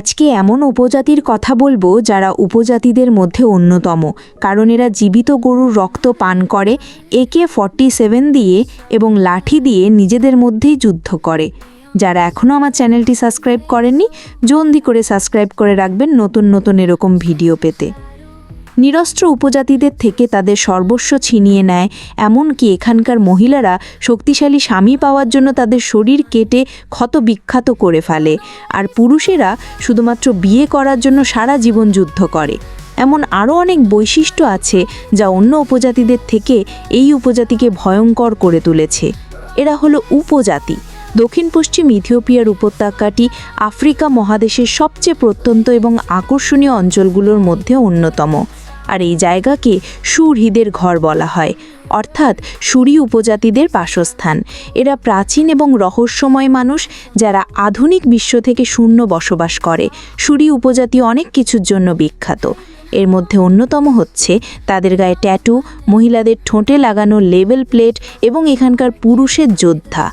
আজকে এমন উপজাতির কথা বলব যারা উপজাতিদের মধ্যে অন্যতম, কারণ এরা জীবিত গরুর রক্ত পান করে, একে ফর্টি সেভেন দিয়ে এবং লাঠি দিয়ে নিজেদের মধ্যেই যুদ্ধ করে। যারা এখনও আমার চ্যানেলটি সাবস্ক্রাইব করেননি, জলদি করে সাবস্ক্রাইব করে রাখবেন নতুন নতুন এরকম ভিডিও পেতে। নিরস্ত্র উপজাতিদের থেকে তাদের সর্বস্ব ছিনিয়ে নেয়, এমনকি এখানকার মহিলারা শক্তিশালী স্বামী পাওয়ার জন্য তাদের শরীর কেটে ক্ষত বিখ্যাত করে ফেলে, আর পুরুষেরা শুধুমাত্র বিয়ে করার জন্য সারা জীবন যুদ্ধ করে। এমন আরও অনেক বৈশিষ্ট্য আছে যা অন্য উপজাতিদের থেকে এই উপজাতিকে ভয়ঙ্কর করে তুলেছে। এরা হলো উপজাতি। দক্ষিণ পশ্চিম ইথিওপিয়ার উপত্যকাটি আফ্রিকা মহাদেশের সবচেয়ে প্রত্যন্ত এবং আকর্ষণীয় অঞ্চলগুলোর মধ্যে অন্যতম। আর এই জায়গাকে সুরহিদের ঘর বলা হয়, অর্থাৎ সুরি উপজাতিদের বাসস্থান। এরা প্রাচীন এবং রহস্যময় মানুষ যারা আধুনিক বিশ্ব থেকে শূন্য বসবাস করে। সুরি উপজাতি অনেক কিছুর জন্য বিখ্যাত। এর মধ্যে অন্যতম হচ্ছে তাদের গায়ে ট্যাটু, মহিলাদের ঠোঁটে লাগানো লেভেল প্লেট এবং এখানকার পুরুষের যোদ্ধা।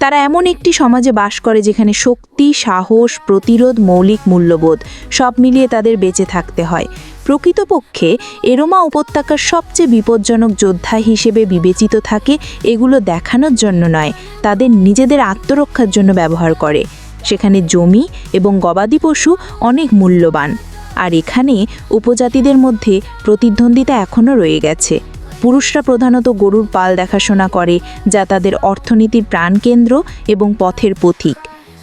তারা এমন একটি সমাজে বাস করে যেখানে শক্তি, সাহস, প্রতিরোধ, মৌলিক মূল্যবোধ সব মিলিয়ে তাদের বেঁচে থাকতে হয়। প্রকৃতপক্ষে এরোমা উপত্যকার সবচেয়ে বিপজ্জনক যোদ্ধা হিসেবে বিবেচিত থাকে এগুলো দেখানোর জন্য নয়, তাদের নিজেদের আত্মরক্ষার জন্য ব্যবহার করে। সেখানে জমি এবং গবাদি পশু অনেক মূল্যবান। আর এখানে উপজাতিদের মধ্যে প্রতিদ্বন্দ্বিতা এখনও রয়ে গেছে। পুরুষরা প্রধানত গরুর পাল দেখাশোনা করে, যা তাদের অর্থনীতির প্রাণকেন্দ্র এবং পথের পথিক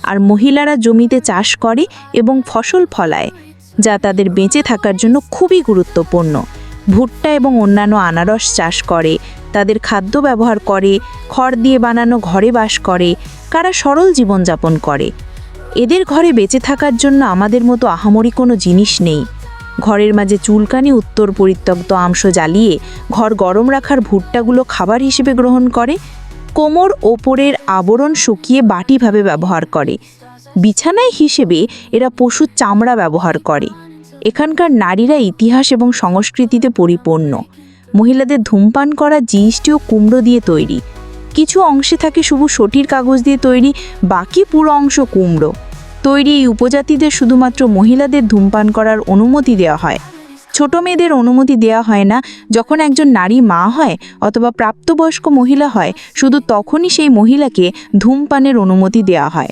আর মহিলারা জমিতে চাষ করে এবং ফসল ফলায়। যা তাদের বেঁচে থাকার জন্য খুবই গুরুত্বপূর্ণ। ভুট্টা এবং অন্যান্য আনারস চাষ করে, তাদের খাদ্য ব্যবহার করে, খড় দিয়ে বানানো ঘরে বাস করে, কারা সরল জীবনযাপন করে। এদের ঘরে বেঁচে থাকার জন্য আমাদের মতো আহামরি কোনো জিনিস নেই। ঘরের মাঝে চুলকানি, উত্তর পরিত্যক্ত আংশ জ্বালিয়ে ঘর গরম রাখার ভুট্টাগুলো খাবার হিসেবে গ্রহণ করে, কোমর ওপরের আবরণ শুকিয়ে বাটিভাবে ব্যবহার করে। বিছানায় হিসেবে এরা পশুর চামড়া ব্যবহার করে। এখানকার নারীরা ইতিহাস এবং সংস্কৃতিতে পরিপূর্ণ। মহিলাদের ধূমপান করা জিনিসটিও কুমড়ো দিয়ে তৈরি। কিছু অংশে থাকে শুধু সটির কাগজ দিয়ে তৈরি, বাকি পুরো অংশ কুমড়ো। তৈরি এই উপজাতিদের শুধুমাত্র মহিলাদের ধূমপান করার অনুমতি দেওয়া হয়। ছোট মেয়েদের অনুমতি দেওয়া হয় না, যখন একজন নারী মা হয় অথবা প্রাপ্তবয়স্ক মহিলা হয়, শুধু তখনই সেই মহিলাকে ধূমপানের অনুমতি দেওয়া হয়।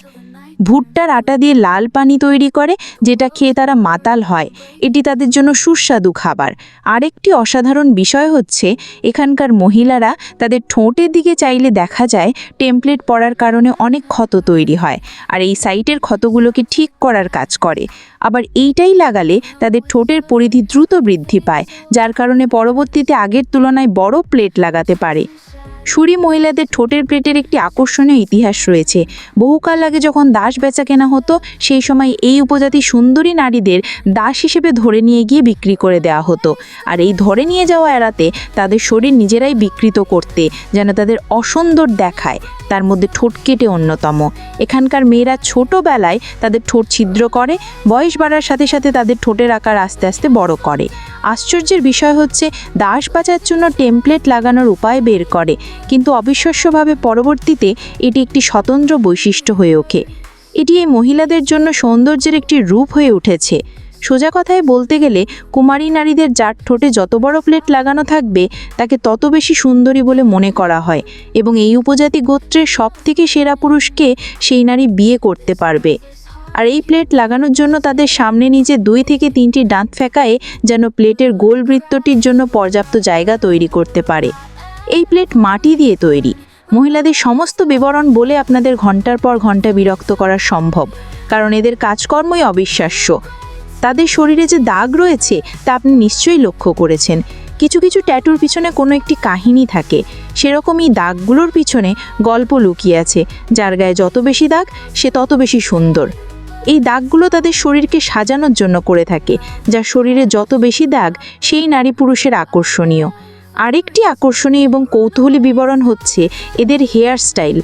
ভুট্টার আটা দিয়ে লাল পানি তৈরি করে, যেটা খেয়ে তারা মাতাল হয়। এটি তাদের জন্য সুস্বাদু খাবার। আরেকটি অসাধারণ বিষয় হচ্ছে, এখানকার মহিলারা তাদের ঠোঁটের দিকে চাইলে দেখা যায়, টেমপ্লেট পড়ার কারণে অনেক ক্ষত তৈরি হয়, আর এই সাইটের ক্ষতগুলোকে ঠিক করার কাজ করে। আবার এইটাই লাগালে তাদের ঠোঁটের পরিধি দ্রুত বৃদ্ধি পায়, যার কারণে পরবর্তীতে আগের তুলনায় বড় প্লেট লাগাতে পারে। সুরি মহিলাদের ঠোঁটের প্লেটের একটি আকর্ষণীয় ইতিহাস রয়েছে। বহুকাল আগে যখন দাস বেচা কেনা হতো, সেই সময় এই উপজাতি সুন্দরী নারীদের দাস হিসেবে ধরে নিয়ে গিয়ে বিক্রি করে দেওয়া হতো। আর এই ধরে নিয়ে যাওয়া এড়াতে তাদের শরীর নিজেরাই বিকৃত করতে, যেন তাদের অসুন্দর দেখায়। তার মধ্যে ঠোঁট কেটে অন্যতম। এখানকার মেয়েরা ছোটোবেলায় তাদের ঠোঁট ছিদ্র করে, বয়স বাড়ার সাথে সাথে তাদের ঠোঁটের আকার আস্তে আস্তে বড় করে। আশ্চর্যের বিষয় হচ্ছে, দাস বাজার জন্য টেমপ্লেট লাগানোর উপায় বের করে। কিন্তু অবিশ্বাস্যভাবে পরবর্তীতে এটি একটি স্বতন্ত্র বৈশিষ্ট্য হয়ে ওঠে। এটি এই মহিলাদের জন্য সৌন্দর্যের একটি রূপ হয়ে উঠেছে। সোজা কথায় বলতে গেলে, কুমারী নারীদের যার ঠোঁটে যত বড় প্লেট লাগানো থাকবে, তাকে তত বেশি সুন্দরী বলে মনে করা হয় এবং এই উপজাতি গোত্রের সবথেকে সেরা পুরুষকে সেই নারী বিয়ে করতে পারবে। আর এই প্লেট লাগানোর জন্য তাদের সামনে নিচে দুই থেকে তিনটি দাঁত ফেঁকায়ে যেন প্লেটের গোল বৃত্তটির জন্য পর্যাপ্ত জায়গা তৈরি করতে পারে। এই প্লেট মাটি দিয়ে তৈরি। মহিলাদের সমস্ত বিবরণ বলে আপনাদের ঘণ্টার পর ঘণ্টা বিরক্ত করা সম্ভব, কারণ এদের কাজকর্মই অবিশ্বাস্য। তাদের শরীরে যে দাগ রয়েছে, তা আপনি নিশ্চয়ই লক্ষ্য করেছেন। কিছু কিছু ট্যাটুর পিছনে কোনো একটি কাহিনী থাকে। সেরকমই দাগগুলোর পিছনে গল্প লুকিয়ে আছে, যার গায়ে যত বেশি দাগ, সে তত বেশি সুন্দর। এই দাগগুলো তাদের শরীরকে সাজানোর জন্য করে থাকে, যা শরীরে যত বেশি দাগ, সেই নারী পুরুষের আকর্ষণীয়। আরেকটি আকর্ষণীয় এবং কৌতূহলী বিবরণ হচ্ছে এদের হেয়ার স্টাইল।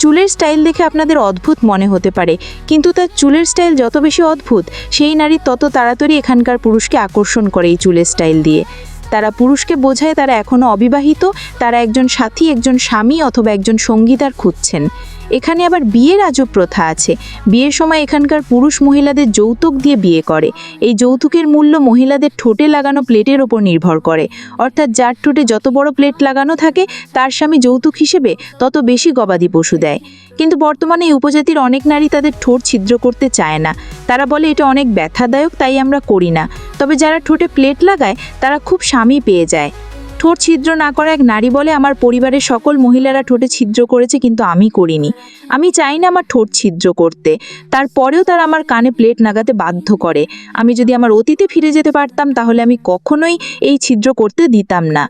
চুলের স্টাইল দেখে আপনাদের অদ্ভুত মনে হতে পারে, কিন্তু তার চুলের স্টাইল যত বেশি অদ্ভুত, সেই নারী তত তাড়াতাড়ি এখানকার পুরুষকে আকর্ষণ করে এই চুলের স্টাইল দিয়ে। তারা পুরুষকে বোঝায় তারা এখনও অবিবাহিত, তারা একজন সাথী, একজন স্বামী অথবা একজন সঙ্গীতার খুঁজছেন। এখানে আবার বিয়ের আজব প্রথা আছে। বিয়ের সময় এখানকার পুরুষ মহিলাদের যৌতুক দিয়ে বিয়ে করে। এই যৌতুকের মূল্য মহিলাদের ঠোঁটে লাগানো প্লেটের ওপর নির্ভর করে। অর্থাৎ যার ঠোঁটে যত বড় প্লেট লাগানো থাকে, তার স্বামী যৌতুক হিসেবে তত বেশি গবাদি পশু দেয়। কিন্তু বর্তমানে এই উপজাতির অনেক নারী তাদের ঠোঁট ছিদ্র করতে চায় না। তারা বলে এটা অনেক ব্যথাদায়ক, তাই আমরা করি না। তবে যারা ঠোঁটে প্লেট লাগায়, তারা খুব স্বামী পেয়ে যায়। ঠোঁট ছিদ্র না করা এক নারী বলে আমার পরিবারের সকল মহিলারা ঠোঁটে ছিদ্র করেছে কিন্তু আমি করিনি। আমি চাই না আমার ঠোঁট ছিদ্র করতে। তারপরেও তারা আমার কানে প্লেট নাগাতে বাধ্য করে। আমি যদি আমার অতীতে ফিরে যেতে পারতাম তাহলে আমি কখনোই এই ছিদ্র করতে দিতাম না।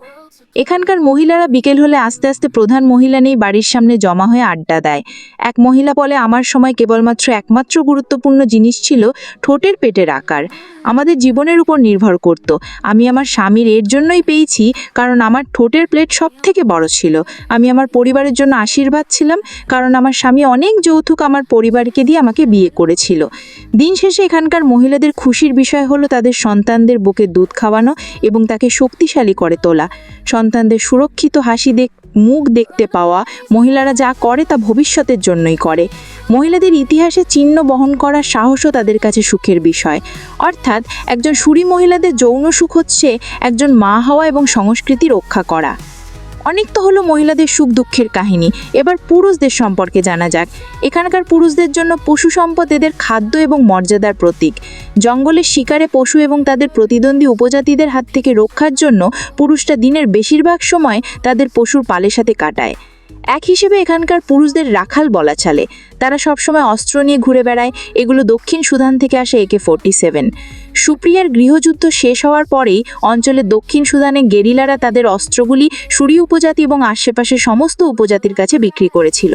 এখানকার মহিলারা বিকেল হলে আস্তে আস্তে প্রধান মহিলা নেই বাড়ির সামনে জমা হয়ে আড্ডা দেয়। এক মহিলা বলে, আমার সময় কেবলমাত্র একমাত্র গুরুত্বপূর্ণ জিনিস ছিল ঠোঁটের পেটের আকার। আমাদের জীবনের উপর নির্ভর করত। আমি আমার স্বামীর এর জন্যই পেয়েছি, কারণ আমার ঠোঁটের প্লেট সব থেকে বড় ছিল। আমি আমার পরিবারের জন্য আশীর্বাদ ছিলাম, কারণ আমার স্বামী অনেক যৌতুক আমার পরিবারকে দিয়ে আমাকে বিয়ে করেছিল। দিন শেষে এখানকার মহিলাদের খুশির বিষয় হলো তাদের সন্তানদের বুকে দুধ খাওয়ানো এবং তাকে শক্তিশালী করে তোলা। সন্তানদের সুরক্ষিত হাসি দেখ, মুখ দেখতে পাওয়া, মহিলারা যা করে তা ভবিষ্যতের জন্যই করে। মহিলাদের ইতিহাসে চিহ্ন বহন করার সাহসও তাদের কাছে সুখের বিষয়। অর্থাৎ, একজন সুরী মহিলাদের যৌন সুখ হচ্ছে একজন মা হওয়া এবং সংস্কৃতি রক্ষা করা। অনেক তো হলো মহিলাদের সুখ দুঃখের কাহিনী। এবার পুরুষদের সম্পর্কে জানা যাক। এখানকার পুরুষদের জন্য পশু সম্পদ এদের খাদ্য এবং মর্যাদার প্রতীক। জঙ্গলের শিকারে পশু এবং তাদের প্রতিদ্বন্দ্বী উপজাতিদের হাত থেকে রক্ষার জন্য পুরুষরা দিনের বেশিরভাগ সময় তাদের পশুর পালের সাথে কাটায়। এক হিসেবে এখানকার পুরুষদের রাখাল বলা চলে। তারা সবসময় অস্ত্র নিয়ে ঘুরে বেড়ায়, এগুলো দক্ষিণ সুদান থেকে আসে একে ফোরটি সেভেন সুপ্রিয়ার গৃহযুদ্ধ শেষ হওয়ার পরেই অঞ্চলের দক্ষিণ সুদানে গেরিলারা তাদের অস্ত্রগুলি সুরি উপজাতি এবং আশেপাশের সমস্ত উপজাতির কাছে বিক্রি করেছিল।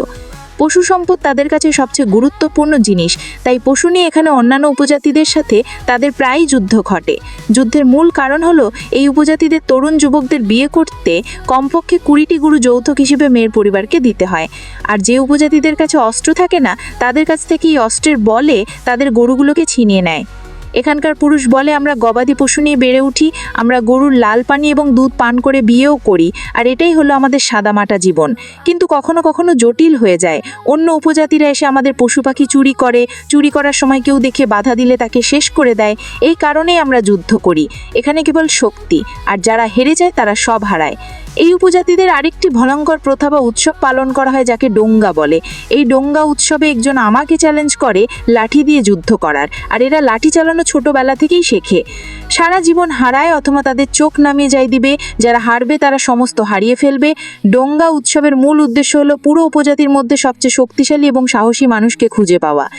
পশু সম্পদ তাদের কাছে সবচেয়ে গুরুত্বপূর্ণ জিনিস। তাই পশু নিয়ে এখানে অন্যান্য উপজাতিদের সাথে তাদের প্রায়ই যুদ্ধ ঘটে। যুদ্ধের মূল কারণ হলো, এই উপজাতিদের তরুণ যুবকদের বিয়ে করতে কমপক্ষে কুড়িটি গুরু যৌতুক হিসেবে মেয়ের পরিবারকে দিতে হয়। আর যে উপজাতিদের কাছে অস্ত্র থাকে না, তাদের কাছ থেকে এই অস্ত্রের বলে তাদের গরুগুলোকে ছিনিয়ে নেয়। এখানকার পুরুষ বলে, আমরা গবাদি পশু নিয়ে বেড়ে উঠি, আমরা গরুর লাল পানি এবং দুধ পান করে বিয়েও করি, আর এটাই হলো আমাদের সাদামাটা জীবন। কিন্তু কখনো কখনো জটিল হয়ে যায়। অন্য উপজাতিরা এসে আমাদের পশু পাখি চুরি করে, চুরি করার সময় কেউ দেখে বাধা দিলে তাকে শেষ করে দেয়। এই কারণেই আমরা যুদ্ধ করি। এখানে কেবল শক্তি, আর যারা হেরে যায় তারা সব হারায়। এই উপজাতিদের আরেকটি ভয়ঙ্কর প্রথা বা উৎসব পালন করা হয় যাকে ডোঙ্গা বলে। এই ডোঙ্গা উৎসবে একজন আমাকে চ্যালেঞ্জ করে লাঠি দিয়ে যুদ্ধ করার, আর এরা লাঠি চালানো ছোটবেলা থেকেই শেখে। সারা জীবন হারায় অথবা তাদের চোখ নামিয়ে যাই দিবে, যারা হারবে তারা সমস্ত হারিয়ে ফেলবে। ডোঙ্গা উৎসবের মূল উদ্দেশ্য হলো পুরো উপজাতির মধ্যে সবচেয়ে শক্তিশালী এবং সাহসী মানুষকে খুঁজে পাওয়া।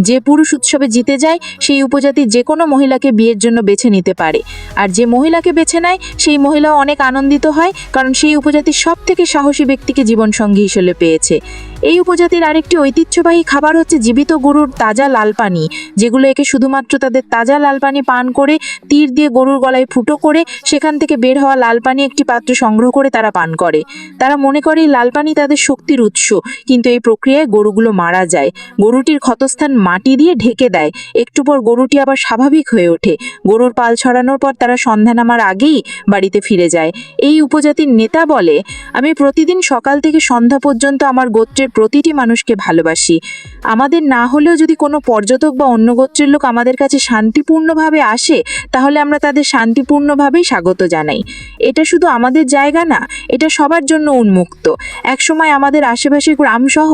যে পুরুষ উৎসবে জিতে যায়, সেই উপজাতি যে কোনো মহিলাকে বিয়ের জন্য বেছে নিতে পারে। আর যে মহিলাকে বেছে নেয়, সেই মহিলাও অনেক আনন্দিত হয়, কারণ সেই উপজাতির সব থেকে সাহসী ব্যক্তিকে জীবনসঙ্গী হিসেবে পেয়েছে। এই উপজাতির আরেকটি ঐতিহ্যবাহী খাবার হচ্ছে জীবিত গরুর তাজা লাল পানি যেগুলো একে শুধুমাত্র তাদের তাজা লাল পানি পান করে, তীর দিয়ে গরুর গলায় ফুটো করে, সেখান থেকে বের হওয়া লাল পানি একটি পাত্র সংগ্রহ করে তারা পান করে। তারা মনে করে লাল পানি তাদের শক্তির উৎস, কিন্তু এই প্রক্রিয়ায় গরুগুলো মারা যায়। গরুটির ক্ষতস্থান মাটি দিয়ে ঢেকে দেয়। একটু পর গরুটি আবার স্বাভাবিক হয়ে ওঠে। গরুর পাল ছড়ানোর পর তারা সন্ধ্যা নামার আগেই বাড়িতে ফিরে যায়। এই উপজাতির নেতা বলে, আমি প্রতিদিন সকাল থেকে সন্ধ্যা পর্যন্ত আমার গোত্রের প্রতিটি মানুষকে ভালোবাসি। আমাদের না হলেও যদি কোনো পর্যটক বা অন্য গোত্রের লোক আমাদের কাছে শান্তিপূর্ণভাবে আসে, তাহলে আমরা তাদের শান্তিপূর্ণভাবেই স্বাগত জানাই। এটা শুধু আমাদের জায়গা না, এটা সবার জন্য উন্মুক্ত। একসময় আমাদের আশেপাশে গ্রামসহ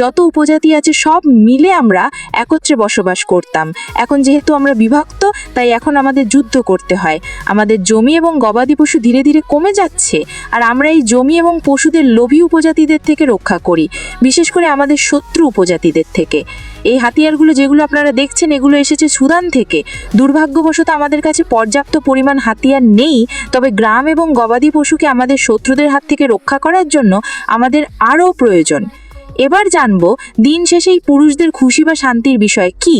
যত উপজাতি আছে সব মিলে আমরা একত্রে বসবাস করতাম। এখন যেহেতু আমরা বিভক্ত, তাই এখন আমাদের যুদ্ধ করতে হয়। আমাদের জমি এবং গবাদি পশু ধীরে ধীরে কমে যাচ্ছে, আর আমরা এই জমি এবং পশুদের লোভী উপজাতিদের থেকে রক্ষা করি। বিশেষ করে আমাদের শত্রু উপজাতিদের থেকে। এই হাতিয়ারগুলো যেগুলো আপনারা দেখছেন, এগুলো এসেছে সুদান থেকে। দুর্ভাগ্যবশত আমাদের কাছে পর্যাপ্ত পরিমাণ হাতিয়ার নেই, তবে গ্রাম এবং গবাদি পশুকে আমাদের শত্রুদের হাত থেকে রক্ষা করার জন্য আমাদের আরও প্রয়োজন। এবার জানব, দিন শেষে এই পুরুষদের খুশি বা শান্তির বিষয় কি?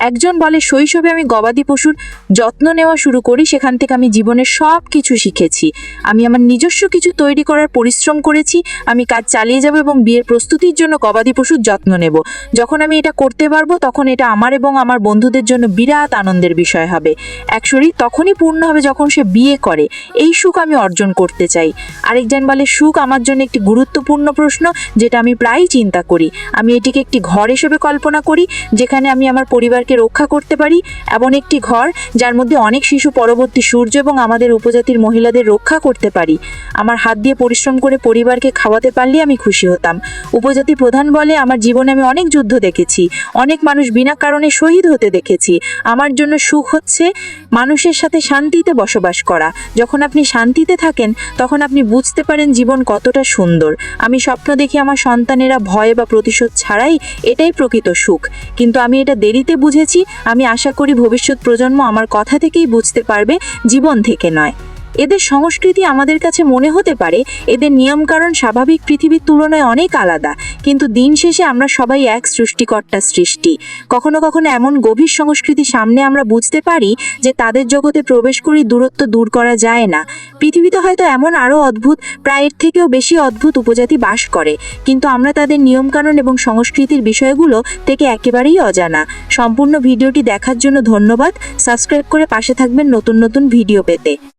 একজন বলে, শৈশবে আমি গবাদি পশুর যত্ন নেওয়া শুরু করি, সেখান থেকে আমি জীবনের সব কিছু শিখেছি। আমি আমার নিজস্ব কিছু তৈরি করার পরিশ্রম করেছি, আমি কাজ চালিয়ে যাব এবং বিয়ের প্রস্তুতির জন্য গবাদি পশুর যত্ন নেব। যখন আমি এটা করতে পারব, তখন এটা আমার এবং আমার বন্ধুদের জন্য বিরাট আনন্দের বিষয় হবে। এক শরীর তখনই পূর্ণ হবে যখন সে বিয়ে করে। এই সুখ আমি অর্জন করতে চাই। আরেকজন বলে, সুখ আমার জন্য একটি গুরুত্বপূর্ণ প্রশ্ন, যেটা আমি প্রায়ই চিন্তা করি। আমি এটিকে একটি ঘর হিসেবে কল্পনা করি, যেখানে আমি আমার পরিবারকে রক্ষা করতে পারি, এমন একটি ঘর যার মধ্যে অনেক শিশু পরবর্তী সূর্য এবং আমাদের উপজাতির মহিলাদের রক্ষা করতে পারি। আমার হাত দিয়ে পরিশ্রম করে পরিবারকে খাওয়াতে পারলে আমি খুশি হতাম। উপজাতি প্রধান বলে, আমার জীবনে আমি অনেক যুদ্ধ দেখেছি। অনেক মানুষ বিনা কারণে শহীদ হতে দেখেছি। আমার জন্য সুখ হচ্ছে মানুষের সাথে শান্তিতে বসবাস করা। যখন আপনি শান্তিতে থাকেন, তখন আপনি বুঝতে পারেন জীবন কতটা সুন্দর। আমি স্বপ্ন দেখি আমার সন্তানেরা ভয় বা প্রতিশোধ ছাড়াই এটাই প্রকৃত সুখ। কিন্তু আমি এটা দেরিতে বুঝেছি আমি আশা করি ভবিষ্যৎ প্রজন্ম আমার কথা থেকেই বুঝতে পারবে জীবন থেকে নয়। এদের সংস্কৃতি আমাদের কাছে মনে হতে পারে এদের নিয়মকানুন স্বাভাবিক পৃথিবীর তুলনায় অনেক আলাদা। কিন্তু দিন শেষে আমরা সবাই এক সৃষ্টিকর্তার সৃষ্টি। কখনো কখনো এমন গভীর সংস্কৃতি সামনে আমরা বুঝতে পারি যে তাদের জগতে প্রবেশ করি দূরত্ব দূর করা যায় না। পৃথিবীতে হয়তো এমন আরও অদ্ভুত প্রায়ের থেকেও বেশি অদ্ভুত উপজাতি বাস করে। কিন্তু আমরা তাদের নিয়মকানুন এবং সংস্কৃতির বিষয়গুলো থেকে একেবারেই অজানা। সম্পূর্ণ ভিডিওটি দেখার জন্য ধন্যবাদ। সাবস্ক্রাইব করে পাশে থাকবেন নতুন নতুন ভিডিও পেতে।